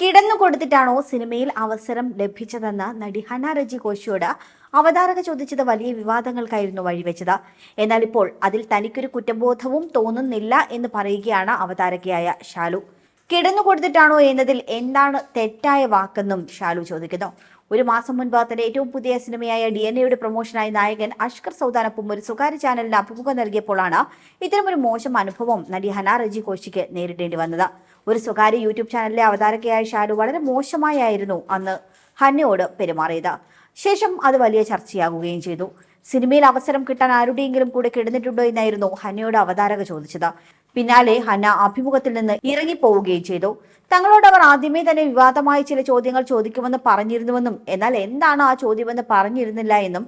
കിടന്നു കൊടുത്തിട്ടാണോ സിനിമയിൽ അവസരം ലഭിച്ചതെന്ന് നടി ഹന റജി കോശിയോട് അവതാരക ചോദിച്ചത് വലിയ വിവാദങ്ങൾക്കായിരുന്നു വഴിവെച്ചത്. എന്നാൽ ഇപ്പോൾ അതിൽ തനിക്കൊരു കുറ്റബോധവും തോന്നുന്നില്ല എന്ന് പറയുകയാണ് അവതാരകയായ ഷാലു. കിടന്നു കൊടുത്തിട്ടാണോ എന്നതിൽ എന്താണ് തെറ്റായ വാക്കെന്നും ഷാലു ചോദിക്കുന്നു. ഒരു മാസം മുൻപ് തന്റെ ഏറ്റവും പുതിയ സിനിമയായ ഡി എൻ എയുടെ പ്രൊമോഷനായി നായകൻ അഷ്കർ സൗദാനൊപ്പം ഒരു സ്വകാര്യ ചാനലിന് അഭിമുഖം നൽകിയപ്പോഴാണ് ഇത്തരമൊരു മോശം അനുഭവം നടി ഹന റജി കോശിക്ക് നേരിടേണ്ടി വന്നത്. ഒരു സ്വകാര്യ യൂട്യൂബ് ചാനലിലെ അവതാരകയായ ഷാരു വളരെ മോശമായായിരുന്നു അന്ന് ഹന്നയോട് പെരുമാറിയത്. ശേഷം അത് വലിയ ചർച്ചയാകുകയും ചെയ്തു. സിനിമയിൽ അവസരം കിട്ടാൻ ആരുടെയെങ്കിലും കൂടെ കിടന്നിട്ടുണ്ടോ എന്നായിരുന്നു ഹന്നയോട് അവതാരക ചോദിച്ചത്. പിന്നാലെ ഹന്ന അഭിമുഖത്തിൽ നിന്ന് ഇറങ്ങിപ്പോവുകയും ചെയ്തു. തങ്ങളോട് അവർ ആദ്യമേ തന്നെ വിവാദമായ ചില ചോദ്യങ്ങൾ ചോദിക്കുമെന്ന് പറഞ്ഞിരുന്നുവെന്നും എന്നാൽ എന്താണ് ആ ചോദ്യമെന്ന് പറഞ്ഞിരുന്നില്ല എന്നും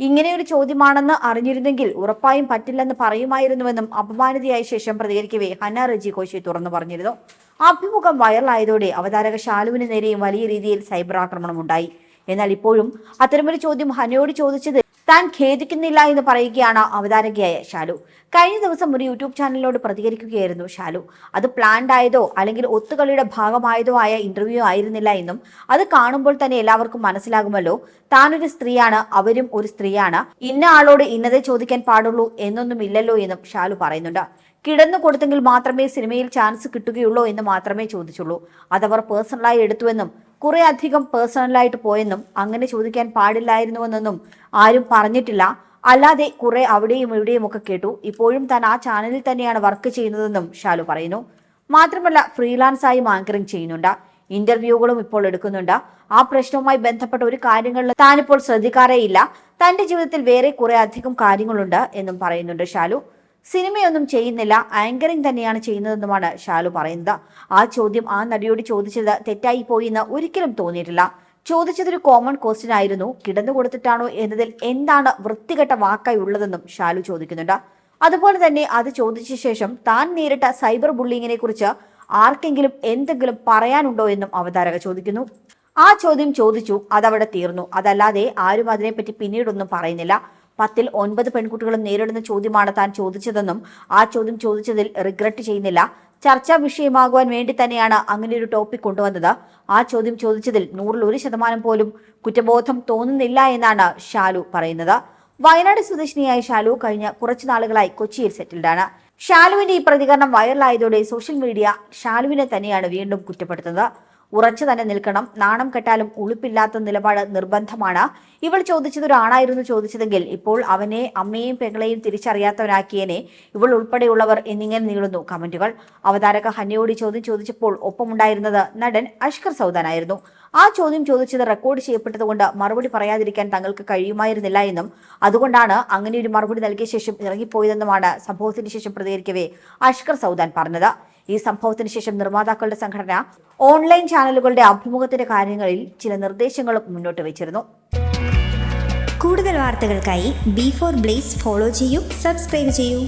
ഇങ്ങനെയൊരു ചോദ്യമാണെന്ന് അറിഞ്ഞിരുന്നെങ്കിൽ ഉറപ്പായും പറ്റില്ലെന്ന് പറയുമായിരുന്നുവെന്നും അപമാനിതയായ ശേഷം പ്രതികരിക്കവേ ഹന്ന റജി കോശി തുറന്നു പറഞ്ഞിരുന്നു. അഭിമുഖം വൈറലായതോടെ അവതാരക ഷാലുവിന് നേരെയും വലിയ രീതിയിൽ സൈബർ ആക്രമണം ഉണ്ടായി. എന്നാൽ ഇപ്പോഴും അത്തരമൊരു ചോദ്യം ഹനയോട് ചോദിച്ചത് താൻ ഖേദിക്കുന്നില്ല എന്ന് പറയുകയാണ് അവതാരകയായ ഷാലു കഴിഞ്ഞ ദിവസം ഒരു യൂട്യൂബ് ചാനലിനോട് പ്രതികരിക്കുകയായിരുന്നു ഷാലു അത് പ്ലാൻഡ് ആയതോ അല്ലെങ്കിൽ ഒത്തുകളിയുടെ ഭാഗമായതോ ആയ ഇന്റർവ്യൂ ആയിരുന്നില്ല എന്നും അത് കാണുമ്പോൾ തന്നെ എല്ലാവർക്കും മനസ്സിലാകുമല്ലോ. താനൊരു സ്ത്രീയാണ് അവരും ഒരു സ്ത്രീയാണ്. ഇന്ന ആളോട് ഇന്നതേ ചോദിക്കാൻ പാടുള്ളൂ എന്നൊന്നും ഇല്ലല്ലോ എന്നും ഷാലു പറയുന്നുണ്ട്. കിടന്നു കൊടുത്തെങ്കിൽ മാത്രമേ സിനിമയിൽ ചാൻസ് കിട്ടുകയുള്ളൂ എന്ന് മാത്രമേ ചോദിച്ചുള്ളൂ. അതവർ പേഴ്സണലായി എടുത്തുവെന്നും കുറെ അധികം പേഴ്സണലായിട്ട് പോയെന്നും അങ്ങനെ ചോദിക്കാൻ പാടില്ലായിരുന്നുവെന്നൊന്നും ആരും പറഞ്ഞിട്ടില്ല. അല്ലാതെ കുറെ അവിടെയും ഇവിടെയും ഒക്കെ കേട്ടു. ഇപ്പോഴും താൻ ആ ചാനലിൽ തന്നെയാണ് വർക്ക് ചെയ്യുന്നതെന്നും ഷാലു പറയുന്നു. മാത്രമല്ല ഫ്രീലാൻസ് ആയി ആങ്കറിംഗ് ചെയ്യുന്നുണ്ട്. ഇന്റർവ്യൂകളും ഇപ്പോൾ എടുക്കുന്നുണ്ട്. ആ പ്രശ്നവുമായി ബന്ധപ്പെട്ട ഒരു കാര്യങ്ങളിൽ താനിപ്പോൾ ശ്രദ്ധിക്കാറേയില്ല. തന്റെ ജീവിതത്തിൽ വേറെ കുറെ അധികം കാര്യങ്ങളുണ്ട് എന്നും പറയുന്നുണ്ട് ഷാലു. സിനിമയൊന്നും ചെയ്യുന്നില്ല. ആങ്കറിംഗ് തന്നെയാണ് ചെയ്യുന്നതെന്നുമാണ് ഷാലു പറയുന്നത്. ആ ചോദ്യം ആ നടിയോട് ചോദിച്ചത് തെറ്റായി പോയി എന്ന് ഒരിക്കലും തോന്നിയിട്ടില്ല. ചോദിച്ചതൊരു കോമൺ ക്വസ്റ്റ്യൻ ആയിരുന്നു. കിടന്നു കൊടുത്തിട്ടാണോ എന്നതിൽ എന്താണ് വൃത്തികെട്ട വാക്കായി ഉള്ളതെന്നും ഷാലു ചോദിക്കുന്നുണ്ട്. അതുപോലെ തന്നെ അത് ചോദിച്ച ശേഷം താൻ നേരിട്ട സൈബർ ബുള്ളിങ്ങിനെ കുറിച്ച് ആർക്കെങ്കിലും എന്തെങ്കിലും പറയാനുണ്ടോ എന്നും അവതാരക ചോദിക്കുന്നു. ആ ചോദ്യം ചോദിച്ചു. അതവിടെ തീർന്നു. അതല്ലാതെ ആരും അതിനെപ്പറ്റി പിന്നീടൊന്നും പറയുന്നില്ല. പത്തിൽ ഒൻപത് പെൺകുട്ടികളും നേരിടുന്ന ചോദ്യമാണ് താൻ ചോദിച്ചതെന്നും ആ ചോദ്യം ചോദിച്ചതിൽ റിഗ്രറ്റ് ചെയ്യുന്നില്ല. ചർച്ചാ വിഷയമാകുവാൻ വേണ്ടി തന്നെയാണ് അങ്ങനെ ഒരു ടോപ്പിക് കൊണ്ടുവന്നത്. ആ ചോദ്യം ചോദിച്ചതിൽ നൂറിൽ ഒരു ശതമാനം പോലും കുറ്റബോധം തോന്നുന്നില്ല എന്നാണ് ഷാലു പറയുന്നത്. വയനാട് സ്വദേശിനിയായ ഷാലു കഴിഞ്ഞ കുറച്ചു നാളുകളായി കൊച്ചിയിൽ സെറ്റിൽഡാണ് ഷാലുവിന്റെ ഈ പ്രതികരണം വൈറലായതോടെ സോഷ്യൽ മീഡിയ ഷാലുവിനെ തന്നെയാണ് വീണ്ടും കുറ്റപ്പെടുത്തുന്നത്. ഉറച്ചു തന്നെ നിൽക്കണം. നാണം കെട്ടാലും ഉളുപ്പില്ലാത്ത നിലപാട് നിർബന്ധമാണ്. ഇവൾ ചോദിച്ചത് ഒരു ആണായിരുന്നു ചോദിച്ചതെങ്കിൽ ഇപ്പോൾ അവനെ അമ്മയും പെങ്ങളെയും തിരിച്ചറിയാത്തവനാക്കിയനെ. ഇവൾ ഉൾപ്പെടെയുള്ളവർ എന്നിങ്ങനെ നീളുന്നു. കമന്റുകൾ. അവതാരക ഹന്നയോട് ചോദ്യം ചോദിച്ചപ്പോൾ ഒപ്പമുണ്ടായിരുന്നത് നടൻ അഷ്കർ സൗദാനായിരുന്നു. ആ ചോദ്യം ചോദിച്ചത് റെക്കോർഡ് ചെയ്യപ്പെട്ടതുകൊണ്ട് മറുപടി പറയാതിരിക്കാൻ തങ്ങൾക്ക് കഴിയുമായിരുന്നില്ല എന്നും അതുകൊണ്ടാണ് അങ്ങനെ ഒരു മറുപടി നൽകിയ ശേഷം ഇറങ്ങിപ്പോയതെന്നുമാണ് സംഭവത്തിന് ശേഷം പ്രതികരിക്കവേ അഷ്കർ സൗദാൻ പറഞ്ഞത്. ഈ സംഭവത്തിന് ശേഷം നിർമ്മാതാക്കളുടെ സംഘടന ഓൺലൈൻ ചാനലുകളുടെ അഭിമുഖത്തിന്റെ കാര്യങ്ങളിൽ ചില നിർദ്ദേശങ്ങളും മുന്നോട്ട് വെച്ചിരുന്നു. കൂടുതൽ വാർത്തകൾക്കായി ബി ഫോർ ബ്ലേസ് ഫോളോ ചെയ്യൂ സബ്സ്ക്രൈബ് ചെയ്യൂ.